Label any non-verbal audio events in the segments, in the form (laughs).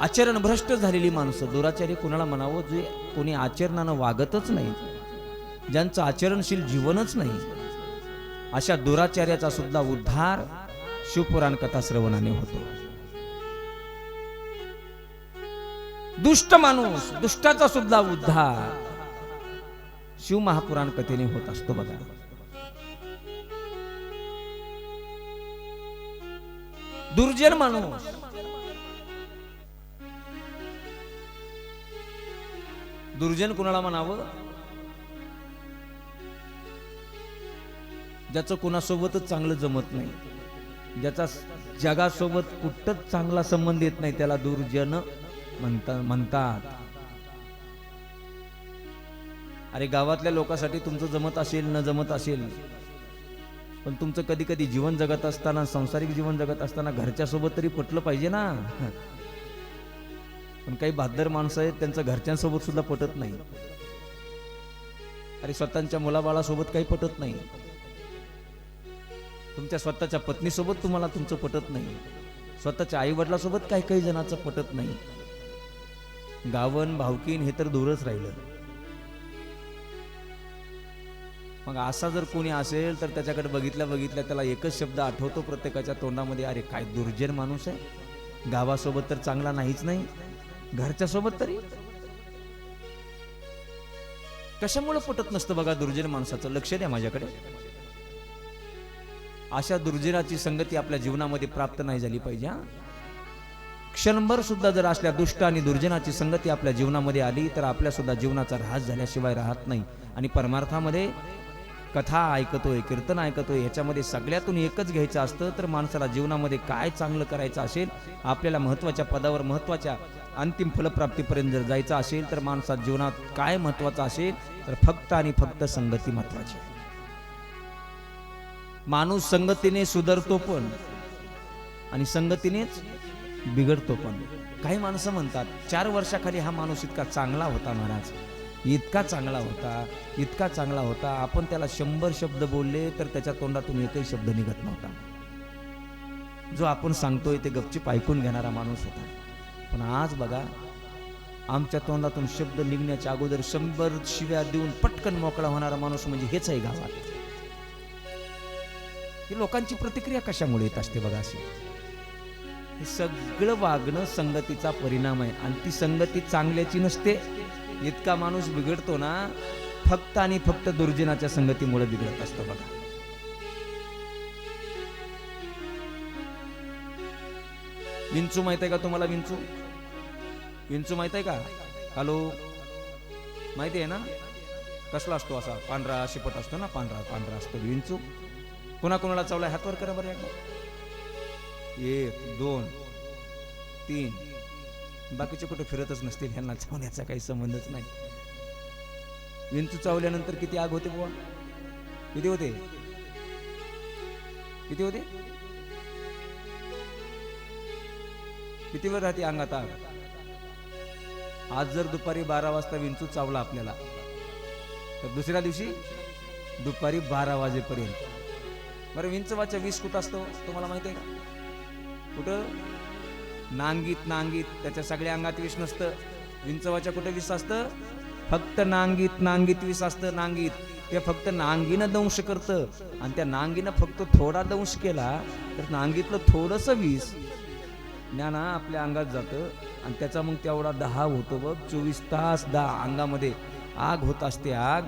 आचरण भ्रष्ट झालेली माणसं दुराचारी कोणाला म्हणावं? जे कोणी आचरणानं वागतच नाही ज्यांचं आचरणशील जीवनच नाही अशा दुराचार्याचा सुद्धा उद्धार शिवपुराण कथा श्रवणाने होतो. दुष्ट माणूस दुष्टाचा सुद्धा उद्धार शिव महापुराण कथेने होत असतो बघा. दुर्जन माणूस दुर्जन कुणाला म्हणावं? ज्याचं कुणासोबतच चांगलं जमत नाही. ज्याचा जगासोबत कुठंच चांगला संबंध येत नाही त्याला दुर्जन म्हणता म्हणतात. अरे गावातल्या लोकांसाठी तुमचं जमत असेल न जमत असेल पण तुमचं कधी कधी जीवन जगत असताना संसारिक जीवन जगत असताना घरच्या सोबत तरी पटलं पाहिजे ना? पण काही बहादर माणसं आहेत त्यांचं घरच्यांसोबत सुद्धा पटत नाही. अरे स्वतःच्या मुलाबाळासोबत काही पटत नाही. तुमच्या स्वतःच्या पत्नीसोबत तुम्हाला तुमचं पटत नाही. स्वतःच्या आईवडिलासोबत काही काही जणांचं पटत नाही. गावन भावकीन हे तर दूरच राहिलं. मग असा जर कोणी असेल तर त्याच्याकडे बघितल्या बघितल्या त्याला एकच शब्द आठवतो प्रत्येकाच्या तोंडामध्ये अरे काय दुर्जन माणूस आहे. गावासोबत तर चांगला नाहीच नाही. घरच्या सोबत तरी? कशामुळे पटत नसतं बघा दुर्जन माणसाचं? लक्ष द्या माझ्याकडे. अशा दुर्जनाची संगती आपल्या जीवनामध्ये प्राप्त नाही झाली पाहिजे हा. क्षणभर सुद्धा जर असल्या दुष्ट आणि दुर्जनाची संगती आपल्या जीवनामध्ये आली तर आपल्या सुद्धा जीवनाचा ऱ्हास झाल्याशिवाय राहत नाही. आणि परमार्थामध्ये कथा ऐकतोय कीर्तन ऐकतोय ह्याच्यामध्ये सगळ्यातून एकच घ्यायचं असतं तर माणसाला जीवनामध्ये काय चांगलं करायचं असेल आपल्याला महत्त्वाच्या पदावर महत्त्वाच्या अंतिम फलप्राप्तीपर्यंत जर जायचं असेल तर माणसात जीवनात काय महत्वाचं असेल तर फक्त आणि फक्त संगती महत्वाची माणूस संगतीने सुधारतो पण आणि संगतीनेच बिघडतो पण. काही माणसं म्हणतात चार वर्षाखाली हा माणूस इतका चांगला होता महाराज. इतका चांगला होता इतका चांगला होता. आपण त्याला शंभर शब्द बोलले तर त्याच्या तोंडातून एकही शब्द निघत नव्हता. जो आपण सांगतोय ते गपचीप ऐकून घेणारा माणूस होता. पण आज बघा आमच्या तोंडातून शब्द निघण्याच्या अगोदर शंभर शिव्या देऊन पटकन मोकळा होणारा माणूस म्हणजे हेच आहे गावात. ही लोकांची प्रतिक्रिया कशामुळे येत असते बघा अशी? हे सगळं वागणं संगतीचा परिणाम आहे आणि ती संगती चांगल्याची नसते. इतका माणूस बिघडतो ना फक्त आणि फक्त दुर्जनाच्या संगतीमुळे बिघडत असतो बघा. विंचू माहीत आहे का तुम्हाला विंचू? विंचू माहीत आहे का? हॅलो? माहिती आहे ना? कसला असतो असा? पांढरा शिपट असतो ना? पांढरा पांढरा असतो विंचू. कोणाकोणाला चावला हातवर करा बरं एकदा. एक दोन तीन. बाकीचे कुठे फिरतच नसतील ह्यांना चावण्याचा काही संबंधच नाही. विंचू चावल्यानंतर किती आग होते बुवा? किती होते? किती होते? किती वेळ राहते अंगात आग? आज जर दुपारी बारा वाजता विंचू चावला आपल्याला तर दुसऱ्या दिवशी दुपारी बारा वाजेपर्यंत. बरं विंचवाच्या विष कुठं असतो हो? तुम्हाला माहिती आहे का? कुठं? नांगीत नांगीत त्याच्या सगळ्या अंगात विष नसतं. विंचवाच्या कुठं विष असतं? फक्त नांगीत नांगीत विष असतं नांगीत. ते फक्त नांगीनं दंश करतं. आणि त्या नांगीनं फक्त थोडा दंश केला तर नांगीतलं थोडंसं विष ज्ञाना आपल्या अंगात जातं आणि त्याचा मग तेवढा दहा होतो बघ चोवीस तास दहा अंगामध्ये आग होत असते आग.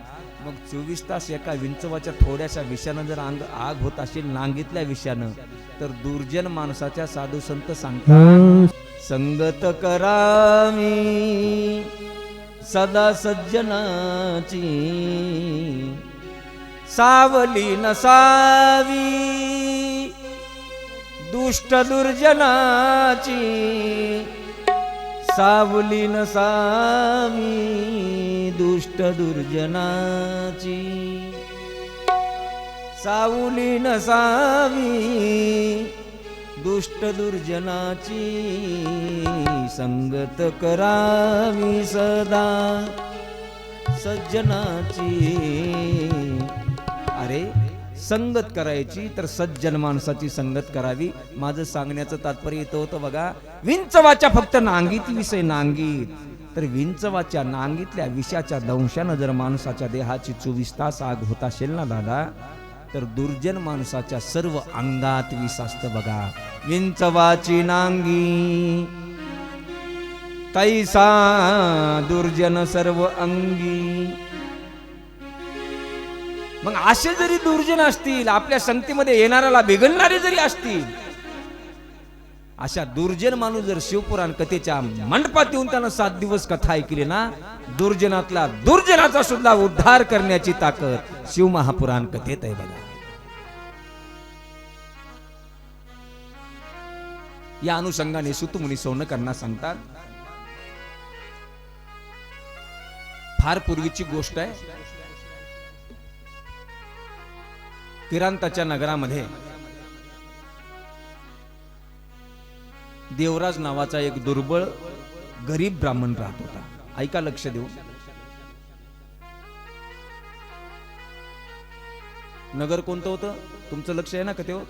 मग चोवीस तास एका विंचवाच्या थोड्याशा विषयानं जर अंग आग होत असेल नांगीतल्या विषयानं तर दुर्जन माणसाच्या साधू संत सांगतात संगत करामी सदा सज्जनाची सावली नसावी. दुष्ट दुर्जनाची सावली नसावी दुष्ट दुर्जनाची सावली नसावी दुष्ट दुर्जनाची संगत करावी सदा सज्जनाची. अरे संगत करायची तर सज्जन माणसाची संगत करावी. माझं सांगण्याचं तात्पर्य इथं होतं बघा विंचवाच्या फक्त नांगीत विषय नांगीत. तर विंचवाच्या नांगीतल्या विषाच्या दंशानं जर माणसाच्या देहाची चोवीस तास आग होत असेल ना दादा तर दुर्जन माणसाच्या सर्व अंगात विष असतं बघा. विंचवाची नांगी. तैसा दुर्जन सर्व अंगी. मग असे जरी दुर्जन असतील आपल्या संगतीमध्ये येणाऱ्याला बिघडणारे जरी असतील अशा दुर्जन माणूस जर शिवपुराण कथेच्या मंडपात येऊन त्यानं सात दिवस कथा ऐकली ना दुर्जनातला दुर्जनाचा सुद्धा उद्धार करण्याची ताकद शिवमहापुराण कथेत आहे बघा. या अनुषंगाने सुतमुनी सोनकरांना सांगतात फार पूर्वीची गोष्ट आहे किरांताच्या नगरामध्ये देवराज नावाचा एक दुर्बळ गरीब ब्राह्मण राहत होता. ऐका लक्ष देऊ नगर कोणतं होतं? तुमचं लक्ष आहे ना का तेव्हा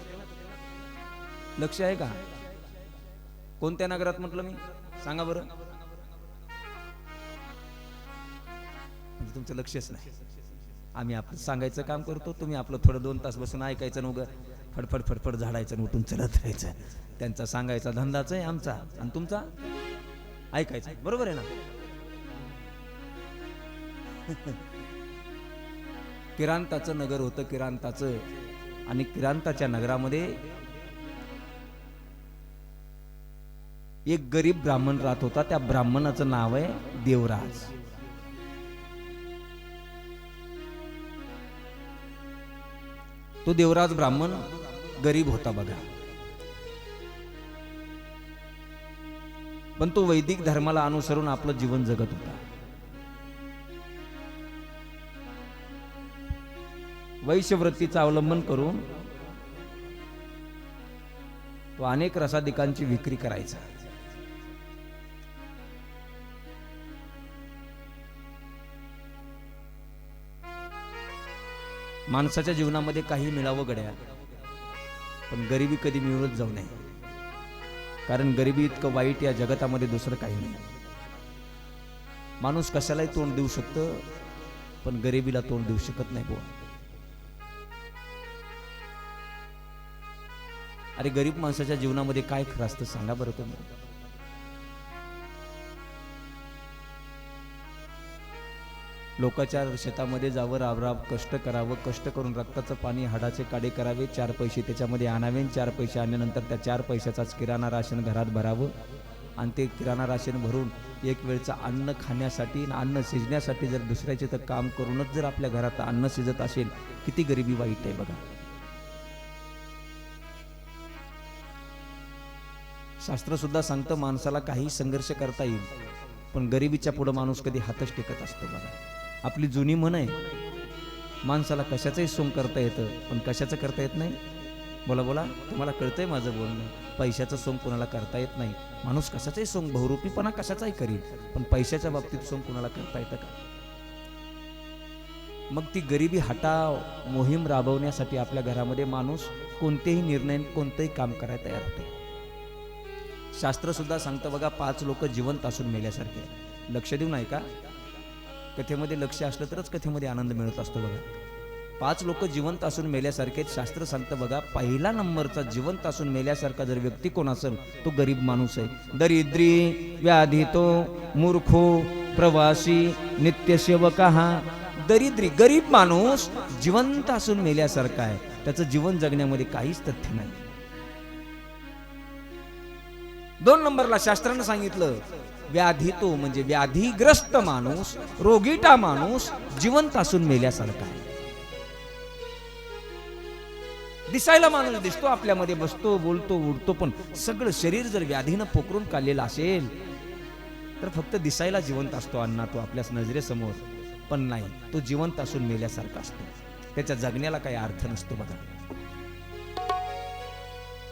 लक्ष आहे का? कोणत्या नगरात म्हटलं मी? सांगा बरं. म्हणजे तुमचं लक्षच नाही. आम्ही आपलं सांगायचं काम करतो तुम्ही आपलं थोडं दोन तास बसून ऐकायचं उगं फडफड फडफड झाडायचं आणि उठून चलत राहायचं. त्यांचा सांगायचा धंदाच आहे आमचा. आणि तुमचा? ऐकायचा. बरोबर आहे ना? (laughs) किरांताचं नगर होतं किरांताचं. आणि किरांताच्या नगरामध्ये एक गरीब ब्राह्मण राहत होता. त्या ब्राह्मणाचं नाव आहे देवराज. तो देवराज ब्राह्मण गरीब होता बघा. पण तो वैदिक धर्माला अनुसरून आपलं जीवन जगत होता. वैश्यवृत्तीचा अवलंबन करून तो अनेक रसादिकांची विक्री करायचा. माणसाच्या जीवनामध्ये काही मिळावं गड्या पण गरिबी कधी मिळवत जाऊ नये. कारण गरिबी इतकं वाईट या जगतामध्ये दुसरं काही नाही. माणूस कशालाही तोंड देऊ शकतं पण गरिबीला तोंड देऊ शकत नाही बुवा. अरे गरीब माणसाच्या जीवनामध्ये काय खरं असतं सांगा बरं तुम्ही. लोकाच्या शेतामध्ये जावं राबराब कष्ट करावं कष्ट करून रक्ताचं पाणी हाडाचे काडे करावे चार पैसे त्याच्यामध्ये आणावे आणि चार पैसे आणल्यानंतर त्या चार पैशाचाच किराणा राशन घरात भरावं. आणि ते किराणा राशन भरून एक वेळचं अन्न खाण्यासाठी आणि अन्न शिजण्यासाठी जर दुसऱ्याचे तर काम करूनच जर आपल्या घरात अन्न शिजत असेल किती गरिबी वाईट आहे बघा. शास्त्रसुद्धा सांगतं माणसाला काही संघर्ष करता येईल पण गरिबीच्या पुढं माणूस कधी हातच टेकत असतो बघा. आपली जुनी म्हण आहे माणसाला कशाचंही सोंग करता येतं पण कशाचं करता येत नाही? बोला बोला तुम्हाला कळतंय माझं बोलणं? पैशाचं सोंग कोणाला करता येत नाही. माणूस कशाचाही सोंग बहुरूपीपणा कशाचाही करील पण पैशाच्या बाबतीत सोंग कोणाला करता येतं का? मग ती गरिबी हटाव मोहीम राबवण्यासाठी आपल्या घरामध्ये माणूस कोणतेही निर्णय कोणतंही काम करायला तयार होते. शास्त्र सुद्धा सांगतं बघा पाच लोक जिवंत असून मेल्यासारखे. लक्ष देऊन ऐका कथेमध्ये लक्ष असलं तरच कथेमध्ये आनंद मिळत असतो बघा. पाच लोक जिवंत असून मेल्यासारखे शास्त्र सांगतं बघा पहिला नंबरचा जिवंत असून मेल्यासारखा जर व्यक्ती कोण असेल तो गरीब माणूस आहे. दरिद्री व्याधी तो मूर्खो प्रवासी नित्यसेवक. हा दरिद्री गरीब माणूस जिवंत असून मेल्यासारखा आहे. त्याचं जीवन जगण्यामध्ये काहीच तथ्य नाही. दोन नंबरला शास्त्रानं सांगितलं व्याधी तो म्हणजे व्याधीग्रस्त माणूस रोगीटा माणूस जिवंत असून मेल्यासारखा आहे. दिसायला माणूस दिसतो आपल्यामध्ये बसतो बोलतो उडतो पण सगळं शरीर जर व्याधीनं पोखरून काढलेलं असेल तर फक्त दिसायला जिवंत असतो अण्णा तो आपल्या नजरेसमोर पण नाही तो जिवंत असून मेल्यासारखा असतो. त्याच्या जगण्याला काही अर्थ नसतो बघा.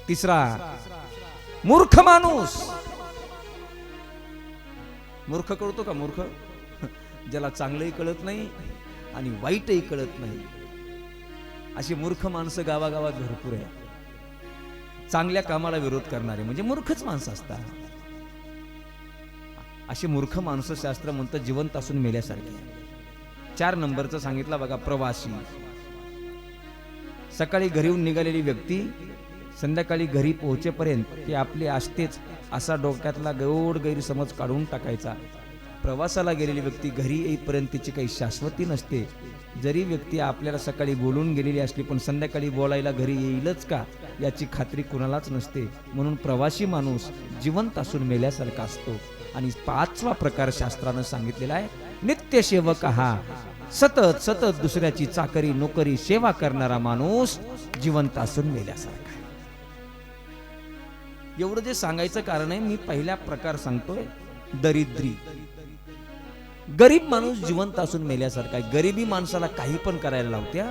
तिसरा मूर्ख माणूस. मूर्ख कळतो का मूर्ख? ज्याला चांगलंही कळत नाही आणि वाईटही कळत नाही. अशी मूर्ख माणसं गावागावात भरपूर आहे चांगल्या कामाला विरोध करणारे म्हणजे मूर्खच माणसं असतात. अशी मूर्ख माणसं शास्त्र म्हणतं जिवंत असून मेल्यासारखे. चार नंबरचं सांगितलं बघा प्रवासी. सकाळी घरीहून निघालेली व्यक्ती संध्याकाळी घरी पोहोचेपर्यंत ती आपली असतेच असा डोक्यातला गोड गैरसमज काढून टाकायचा. प्रवासाला गेलेली व्यक्ती घरी येईपर्यंत तिची काही शाश्वती नसते. जरी व्यक्ती आपल्याला सकाळी बोलून गेलेली असली पण संध्याकाळी बोलायला घरी येईलच का याची खात्री कुणालाच नसते. म्हणून प्रवासी माणूस जिवंत असून मेल्यासारखा असतो. आणि पाचवा प्रकार शास्त्रानं सांगितलेला आहे नित्यसेवक हा. सतत सतत दुसऱ्याची चाकरी नोकरी सेवा करणारा माणूस जिवंत असून मेल्यासारखा एवढं जे सांगायचं कारण आहे मी पहिला प्रकार सांगतोय दरिद्री. गरीब माणूस जिवंत असून मेल्यासारखा आहे. गरिबी माणसाला काही पण करायला लावत्या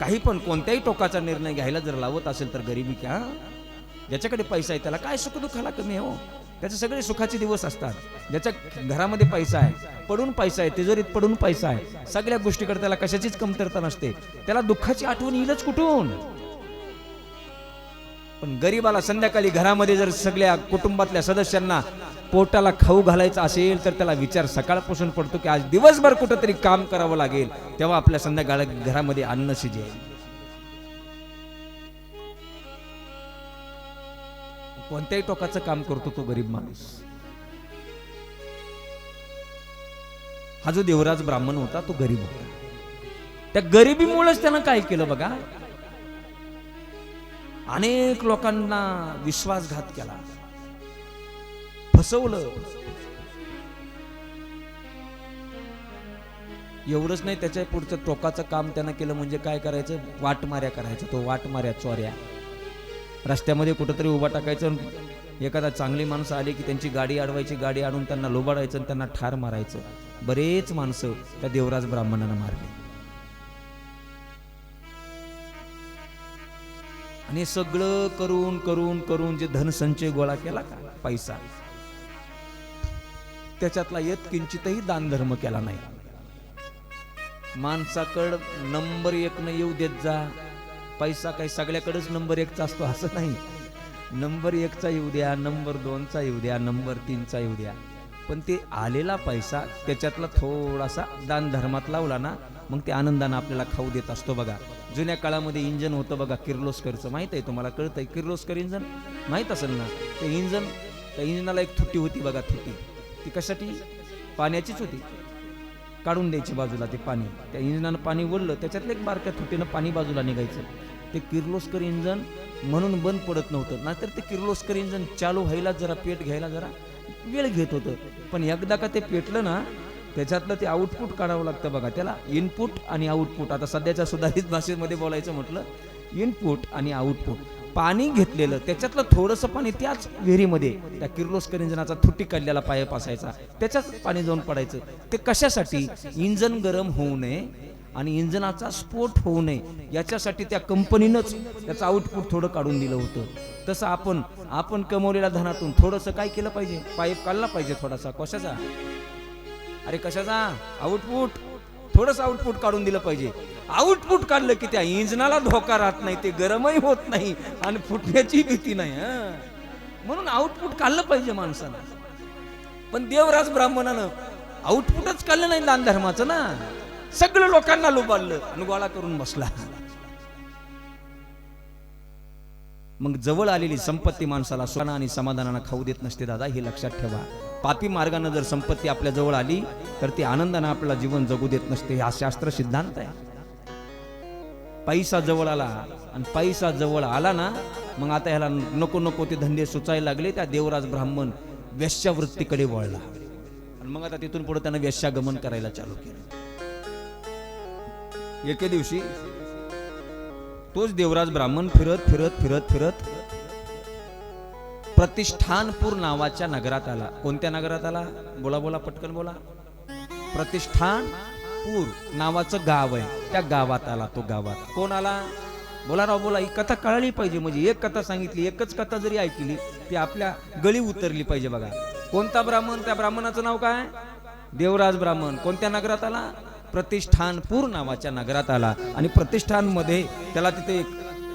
काही पण कोणत्याही टोकाचा निर्णय घ्यायला जर लावत असेल तर गरिबी क्या ज्याच्याकडे पैसा आहे त्याला काय सुख दुःखाला कमी हो? त्याचे सगळे सुखाचे दिवस असतात. ज्याच्या घरामध्ये पैसा आहे पडून पैसा आहे तिजोरीत पडून पैसा आहे सगळ्या गोष्टीकडे त्याला कशाचीच कमतरता नसते. त्याला दुःखाची आठवण येईलच कुठून? पण गरीबाला संध्याकाळी घरामध्ये जर सगळ्या कुटुंबातल्या सदस्यांना पोटाला खाऊ घालायचा असेल तर त्याला विचार सकाळपासून पडतो की आज दिवसभर कुठंतरी काम करावं लागेल तेव्हा आपल्या संध्याकाळ घरामध्ये अन्न शिजेल. कोणत्याही टोकाचं काम करतो तो गरीब माणूस. हा जो देवराज ब्राह्मण होता तो गरीब होता. त्या गरिबीमुळेच त्यानं काय केलं बघा? अनेक लोकांना विश्वासघात केला. फसवलं. एवढंच नाही त्याच्या पुढचं टोकाचं काम त्यानं केलं म्हणजे काय करायचं? वाटमाऱ्या करायचं. तो वाटमाऱ्या चोऱ्या. रस्त्यामध्ये कुठंतरी उभा टाकायचं एखादा चांगली माणसं आली की त्यांची गाडी अडवायची गाडी आणून त्यांना लोबाडायचं आणि त्यांना ठार मारायचं. बरेच माणसं त्या देवराज ब्राह्मणानं मारले. आणि हे सगळं करून करून करून जे धनसंचय गोळा केला का? पैसा. त्याच्यातला येत किंचितही दान धर्म केला नाही. माणसाकड नंबर एक न येऊ देत जा. पैसा काही सगळ्याकडेच नंबर एकचा असतो असं नाही. नंबर एकचा येऊ द्या नंबर दोनचा येऊ द्या नंबर तीनचा येऊ द्या. पण ते आलेला पैसा त्याच्यातला थोडासा दान धर्मात लावला ना मग ते आनंदानं आपल्याला खाऊ देत असतो बघा. जुन्या काळामध्ये इंजन होतं बघा किर्लोस्करचं. माहीत आहे तुम्हाला कळतं आहे किर्लोस्कर इंजन? माहीत असेल ना? ते इंजन त्या इंजनाला एक थुट्टी होती बघा थुट्टी. ती कशासाठी? पाण्याचीच होती. काढून द्यायची बाजूला ते पाणी. त्या इंजिनानं पाणी ओढलं त्याच्यातलं एक बारक्या थुटीनं पाणी बाजूला निघायचं. ते किर्लोस्कर इंजन म्हणून बंद पडत नव्हतं. नाहीतर ते किर्लोस्कर इंजन चालू व्हायला जरा पेट घ्यायला जरा वेळ घेत होतं. पण एकदा का ते पेटलं ना त्याच्यातलं ते आउटपुट काढावं लागतं बघा. त्याला इनपुट आणि आउटपुट आता सध्याच्या सुधारित भाषेमध्ये बोलायचं म्हटलं इनपुट आणि आउटपुट पाणी घेतलेलं त्याच्यातलं थोडंसं पाणी त्याच विहिरीमध्ये त्या किर्लोस्कर इंजनाचा थुट्टी काढलेला पायप असायचा त्याच्यात पाणी जाऊन पडायचं. ते कशासाठी? इंजन गरम होऊ नये आणि इंजनाचा स्फोट होऊ नये. याच्यासाठी त्या कंपनीनंच त्याचं आउटपुट थोडं काढून दिलं होतं. तसं आपण आपण कमवलेल्या धनातून थोडंसं काय केलं पाहिजे? पाईप काढला पाहिजे थोडासा. कशाचा? अरे कशाचा? आउटपुट थोडस आउटपुट काढून दिलं पाहिजे. आउटपुट काढलं की त्या इंजनाला धोका राहत नाही ते गरमही होत नाही आणि फुटण्याची भीती नाही म्हणून आउटपुट काढलं पाहिजे माणसानं. पण देवराज ब्राह्मणानं आउटपुटच काढलं नाही दान धर्माचं ना. सगळं लोकांना लोबाडलं आणि गोळा करून बसला. मग जवळ आलेली संपत्ती माणसाला सुखानं आणि समाधानानं खाऊ देत नसते दादा हे लक्षात ठेवा. पापी मार्गानं जर संपत्ती आपल्या जवळ आली तर ती आनंदानं आपल्याला जीवन जगू देत नसते हा शास्त्र सिद्धांत आहे. पैसा जवळ आला आणि पैसा जवळ आला ना मग आता ह्याला नको नको ते धंदे सुचायला लागले त्या देवराज ब्राह्मण वेश्यावृत्तीकडे वळला. आणि मग आता तिथून पुढे त्यानं वेश्यागमन करायला चालू केलं. एके दिवशी तोच देवराज ब्राह्मण फिरत फिरत फिरत फिरत प्रतिष्ठानपूर नावाच्या नगरात आला. कोणत्या नगरात आला? बोला बोला पटकन बोला. प्रतिष्ठानपूर नावाचं गाव आहे. त्या गावात आला तो गावात. कोण आला? बोला राव बोला. ही कथा कळाली पाहिजे म्हणजे. एक कथा सांगितली एकच कथा जरी ऐकली ती आपल्या गळी उतरली पाहिजे बघा. कोणता ब्राह्मण? त्या ब्राह्मणाचं नाव काय? देवराज ब्राह्मण. कोणत्या नगरात आला? प्रतिष्ठानपूर नावाच्या नगरात आला. आणि प्रतिष्ठानमध्ये त्याला तिथे एक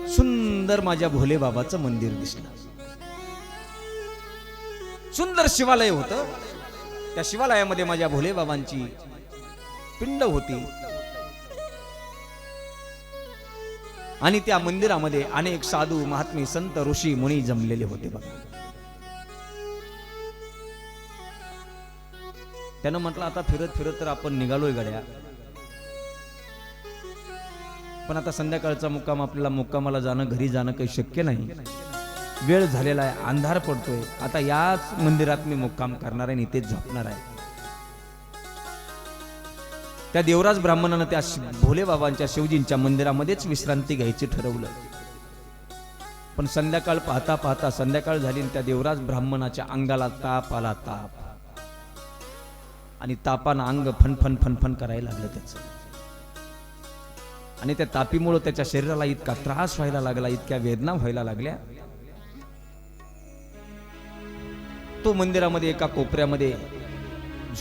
सुंदर माझ्या भोले बाबाचं मंदिर दिसलं. सुंदर शिवालय होतं. त्या शिवालयामध्ये माझ्या भोले बाबांची पिंड होती. आणि त्या मंदिरामध्ये अनेक साधू महात्मे संत ऋषी मुनी जमलेले होते बघा. त्यानं म्हटलं आता फिरत फिरत तर आपण निघालोय गड्या. पण आता संध्याकाळचा मुक्काम आपल्याला मुक्कामाला जाणं घरी जाणं काही शक्य नाही. वेळ झालेला आहे अंधार पडतोय. आता याच मंदिरात मी मुक्काम करणार आहे आणि झोपणार आहे. त्या देवराज ब्राह्मणानं त्या भोले बाबांच्या शिवजींच्या मंदिरामध्येच विश्रांती घ्यायची ठरवलं. पण संध्याकाळ पाहता पाहता संध्याकाळ झाली आणि त्या देवराज ब्राह्मणाच्या अंगाला ताप आला ताप. आणि तापानं अंग फनफन फनफन करायला लागलं त्याचं. आणि त्या तापीमुळं त्याच्या शरीराला इतका त्रास व्हायला लागला इतक्या वेदना व्हायला लागल्या. तो मंदिरामध्ये एका कोपऱ्यामध्ये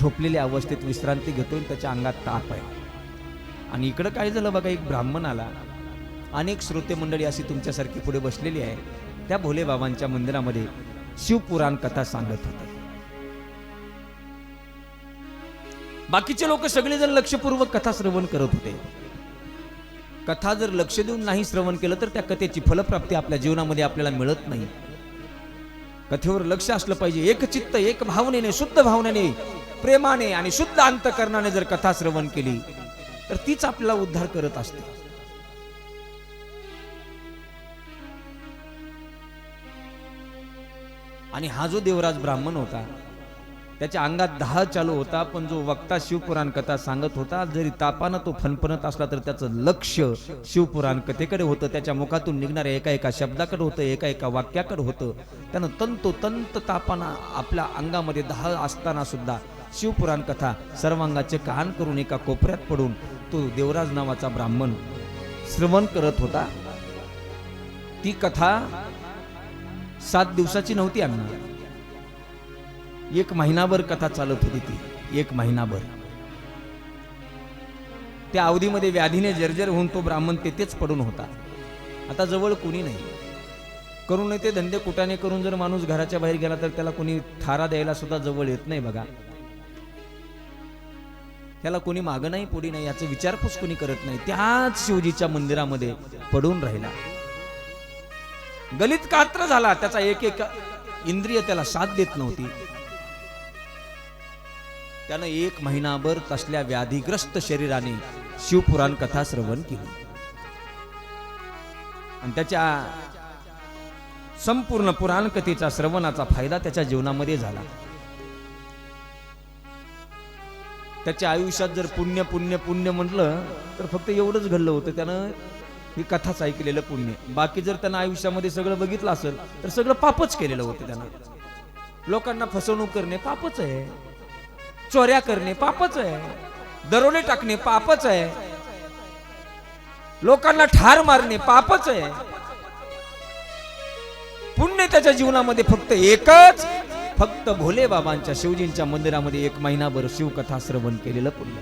झोपलेल्या अवस्थेत विश्रांती घेतोय त्याच्या अंगात ताप आहे. आणि इकडं काय झालं बघा एक ब्राह्मण आला. अनेक श्रोते मंडळी अशी तुमच्यासारखी पुढे बसलेली आहे. त्या भोले बाबांच्या मंदिरामध्ये शिवपुराण कथा सांगत होते. बाकीचे लोक सगळेजण लक्षपूर्वक कथा श्रवण करत होते. कथा जर लक्ष देऊन नाही श्रवण केलं तर त्या कथेची फलप्राप्ती आपल्या जीवनामध्ये आपल्याला मिळत नाही. कथेवर लक्ष असलं पाहिजे. एक चित्त एक भावनेने शुद्ध भावनेने प्रेमाने आणि शुद्ध अंतकरणाने जर कथा श्रवण केली तर तीच आपल्याला उद्धार करत असते. आणि हा जो देवराज ब्राह्मण होता त्याच्या अंगात दहा चालू होता पण जो वक्ता शिवपुराण कथा सांगत होता जरी तापानं तो फनफनत असला तर त्याचं लक्ष शिवपुराण कथेकडे होतं. त्याच्या मुखातून निघणाऱ्या एका एका शब्दाकडे होतं एका एका वाक्याकडे होतं. त्यानं तंतोतंत तापानं आपल्या अंगामध्ये दहा असताना सुद्धा शिवपुराण कथा सर्वांगाचे कान करून एका कोपऱ्यात पडून तो देवराज नावाचा ब्राह्मण श्रवण करत होता. ती कथा सात दिवसाची नव्हती आम्ही. एक महिनाभर कथा चालत होती ती. एक महिनाभर. त्या अवधीमध्ये व्याधीने जर्जर होऊन तो ब्राह्मण तेथेच पडून होता. आता जवळ कुणी नाही. करून ते धंदे कुटाने करून जर माणूस घराच्या बाहेर गेला तर त्याला कोणी थारा द्यायला सुद्धा जवळ येत नाही बघा. त्याला कोणी मागं नाही पुढे नाही याचा विचारपूस कोणी करत नाही. त्याच शिवजीच्या मंदिरामध्ये पडून राहिला. गलित कात्र झाला. त्याचा एक एक इंद्रिय त्याला साथ देत नव्हती. त्यानं एक महिनाभर तसल्या व्याधीग्रस्त शरीराने शिवपुराण कथा श्रवण केली. आणि त्याच्या संपूर्ण पुराण कथेचा श्रवणाचा फायदा त्याच्या जीवनामध्ये झाला. त्याच्या आयुष्यात जर पुण्य पुण्य पुण्य म्हटलं तर फक्त एवढंच घडलं होतं. त्यानं ही कथाच ऐकलेलं पुण्य. बाकी जर त्यानं आयुष्यामध्ये सगळं बघितलं असेल तर सगळं पापच केलेलं होतं त्यानं. लोकांना फसवणूक करणे पापच आहे. चोऱ्या करणे पापच आहे. दरोडे टाकणे पापच आहे. लोकांना ठार मारणे पापच आहे. पुण्य त्याच्या जीवनामध्ये फक्त एकच फक्त भोले बाबांच्या शिवजींच्या मंदिरामध्ये एक महिनाभर शिवकथा श्रवण केलेलं पुण्य.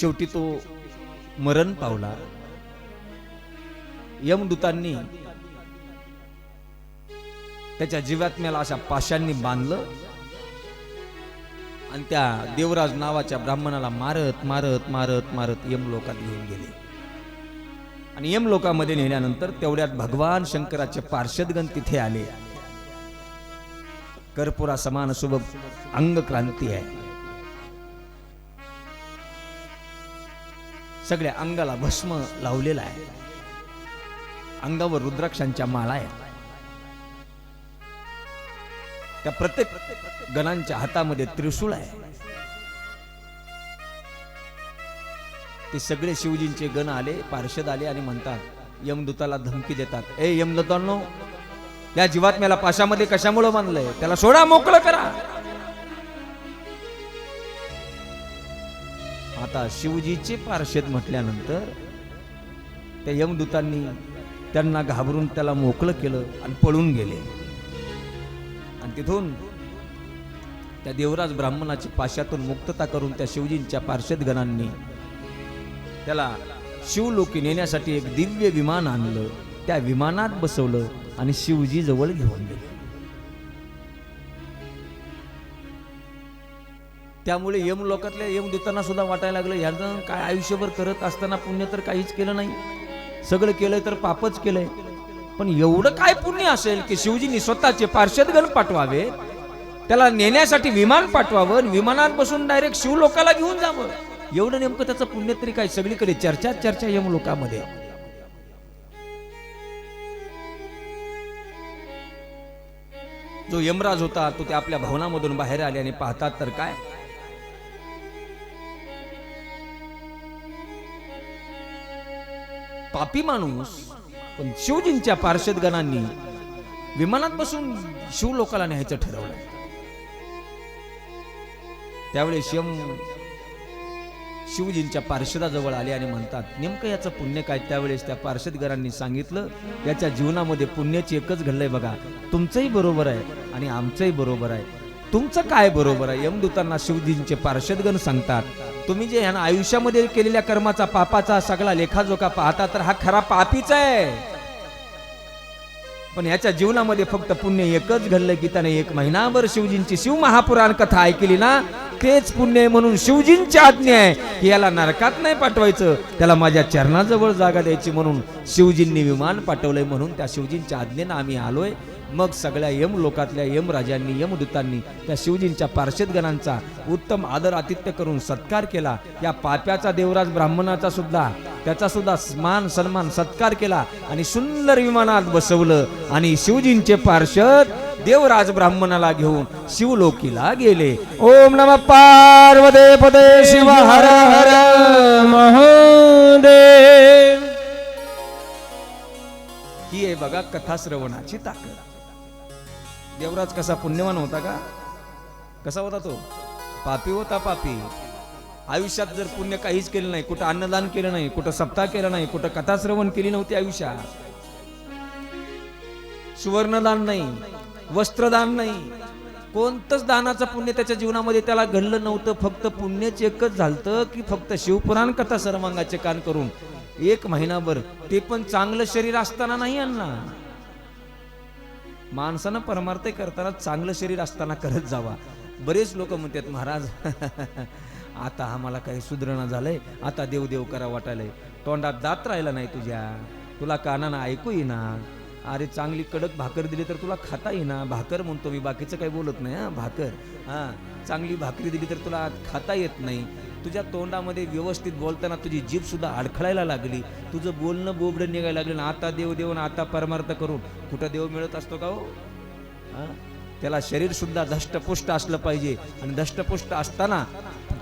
शेवटी तो मरण पावला. यमदूतांनी त्याच्या जीवात्म्याला अशा पाशांनी बांधलं. आणि त्या देवराज नावाच्या ब्राह्मणाला मारत मारत मारत मारत यमलोकात घेऊन गेले. आणि यमलोकामध्ये नेल्यानंतर तेवढ्यात भगवान शंकराचे पार्षदगण तिथे आले. कर्पुरा समान शुभ अंग क्रांती आहे. सगळ्या अंगाला भस्म लावलेला आहे. अंगावर रुद्राक्षांच्या माळा आहेत. त्या प्रत्येक गणांच्या हातामध्ये त्रिशूळ आहे. ते सगळे शिवजींचे गण आले पार्षद आले आणि म्हणतात यमदूताला धमकी देतात. ए यमदूतांनो या जीवात्म्याला पाशामध्ये कशामुळं बांधलंय? त्याला सोडा मोकळं करा. आता शिवजीचे पार्षद म्हटल्यानंतर त्या यमदूतांनी त्यांना घाबरून त्याला मोकळं केलं आणि पळून गेले. आणि तिथून त्या देवराज ब्राह्मणाची पाशातून मुक्तता करून त्या शिवजींच्या पार्षदगणांनी त्याला शिवलोकी नेण्यासाठी एक दिव्य विमान आणलं. त्या विमानात बसवलं आणि शिवजी जवळ घेऊन गेले. त्यामुळे यम लोकातल्या यम देताना सुद्धा वाटायला लागलं ह्यानं काय आयुष्यभर करत असताना पुण्य तर काहीच केलं नाही. सगळं केलंय तर पापच केलंय. पण एवढं काय पुण्य असेल की शिवजींनी स्वतःचे पार्षदगण पाठवावे? त्याला नेण्यासाठी विमान पाठवावं आणि विमानात बसून डायरेक्ट शिव लोकाला घेऊन जावं. एवढं नेमकं त्याचं पुण्य तरी काय? सगळीकडे चर्चा चर्चा यम लोकामध्ये. जो यमराज होता तो त्या आपल्या भवनामधून बाहेर आले आणि पाहतात तर काय? पापी माणूस पण शिवजींच्या पार्षदगणांनी विमानात बसून शिव लोकाला न्यायचं ठरवलं त्यावेळेस शिव शिवजींच्या पार्षदाजवळ आले आणि म्हणतात नेमकं याचं पुण्य काय? त्यावेळेस त्या पार्षदगरांनी सांगितलं याच्या जीवनामध्ये पुण्याची एकच घडलंय बघा. तुमचंही बरोबर आहे आणि आमचंही बरोबर आहे. तुमचं काय बरोबर आहे? यमदूतांना शिवजींचे पार्षदगण सांगतात तुम्ही जे ह्या आयुष्यामध्ये केलेल्या कर्माचा पापाचा सगळा लेखाजोखा पाहता तर हा खरा पापीच आहे. पण याच्या जीवनामध्ये फक्त पुण्य एकच घडलं की त्याने एक महिनाभर शिवजींची शिव महापुराण कथा ऐकली ना तेच पुण्य आहे म्हणून शिवजींची आज्ञा आहे की याला नरकात नाही पाठवायचं. त्याला माझ्या चरणाजवळ जागा द्यायची म्हणून शिवजींनी विमान पाठवलंय म्हणून त्या शिवजींच्या आज्ञेनं आम्ही आलोय. मग सगळ्या यम लोकातल्या यम राजांनी यमदूतांनी त्या शिवजींच्या पार्षदगणांचा उत्तम आदर आतिथ्य करून सत्कार केला. या पाप्याचा देवराज ब्राह्मणाचा सुद्धा त्याचा सुद्धा मान सन्मान सत्कार केला आणि सुंदर विमानात बसवलं आणि शिवजींचे पार्षद देवराज ब्राह्मणाला घेऊन शिवलोकीला गेले. ओम नम पार्वते पदे शिव हर हर महादेव. ही आहे बघा कथा श्रवणाची ताकद. देवराज कसा पुण्यवान होता का? कसा होता तो? पापी होता पापी. आयुष्यात जर पुण्य काहीच केलं नाही कुठं अन्नदान केलं नाही कुठं सप्ताह केला नाही कुठं कथा श्रवण केली नव्हती आयुष्यात. सुवर्णदान नाही. वस्त्रदान नाही. कोणतंच दानाचं पुण्य त्याच्या जीवनामध्ये त्याला घडलं नव्हतं. फक्त पुण्यच एकच झालतं की फक्त शिवपुराण कथा सर्वांगाचे कान करून. एक महिनाभर ते पण चांगलं शरीर असताना नाही अण्णा. माणसानं परमार्थ करताना चांगलं शरीर असताना करत जावा. बरेच लोक म्हणतात महाराज (laughs) आता आम्हाला काही सुधारणा झालंय. आता देव देव करा वाटायलंय. तोंडात दात राहिला नाही तुझ्या. तुला कानानं ऐकू येणार अरे चांगली कडक भाकर दिली तर तुला खाता येईना. भाकर म्हणतो मी बाकीचं काही बोलत नाही हा भाकर. हां चांगली भाकरी दिली तर तुला खाता येत नाही. तुझ्या तोंडामध्ये व्यवस्थित बोलताना तुझी जीभसुद्धा अडखळायला लागली. तुझं बोलणं बोबडं निघायला लागलं ना आता देव देऊन आता परमार्थ करून. कुठं देव मिळत असतो का हो? हां? त्याला शरीरसुद्धा धष्टपुष्ट असलं पाहिजे आणि धष्टपुष्ट असताना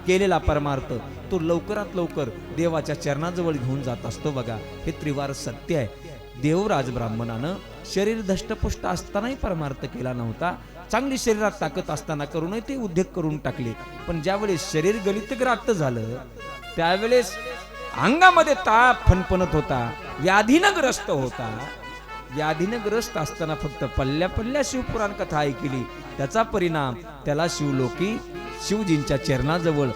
केलेला परमार्थ तो लवकरात लवकर देवाच्या चरणाजवळ घेऊन जात असतो बघा. हे त्रिवार सत्य आहे. देवराज ब्राह्मणानं शरीर धष्टपुष्ट असतानाही परमार्थ केला नव्हता. चांगली शरीरात ताकद असताना करूनही ते उद्योग करून टाकले. पण ज्यावेळेस शरीर गलितग्रात झालं त्यावेळेस अंगामध्ये ताप फणफणत होता व्याधीनं ग्रस्त होता. व्याधीनं ग्रस्त असताना फक्त पल्ल्या पल्ल्या शिवपुराण कथा ऐकली. त्याचा परिणाम त्याला शिवलोकी शिवजींच्या चरणाजवळ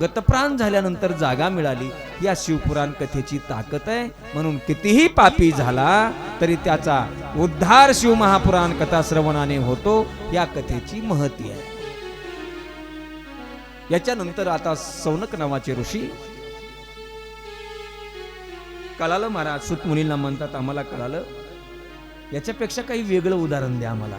गतप्राण झाल्यानंतर जागा मिळाली. या शिवपुराण कथेची ताकद आहे. म्हणून कितीही पापी झाला तरी त्याचा उद्धार शिव महापुराण कथा श्रवणाने होतो. या कथेची महती आहे. याच्यानंतर आता सौनक नावाचे ऋषी. कळालं महाराज सुतमुनींना म्हणतात आम्हाला कळालं. याच्यापेक्षा काही वेगळं उदाहरण द्या आम्हाला.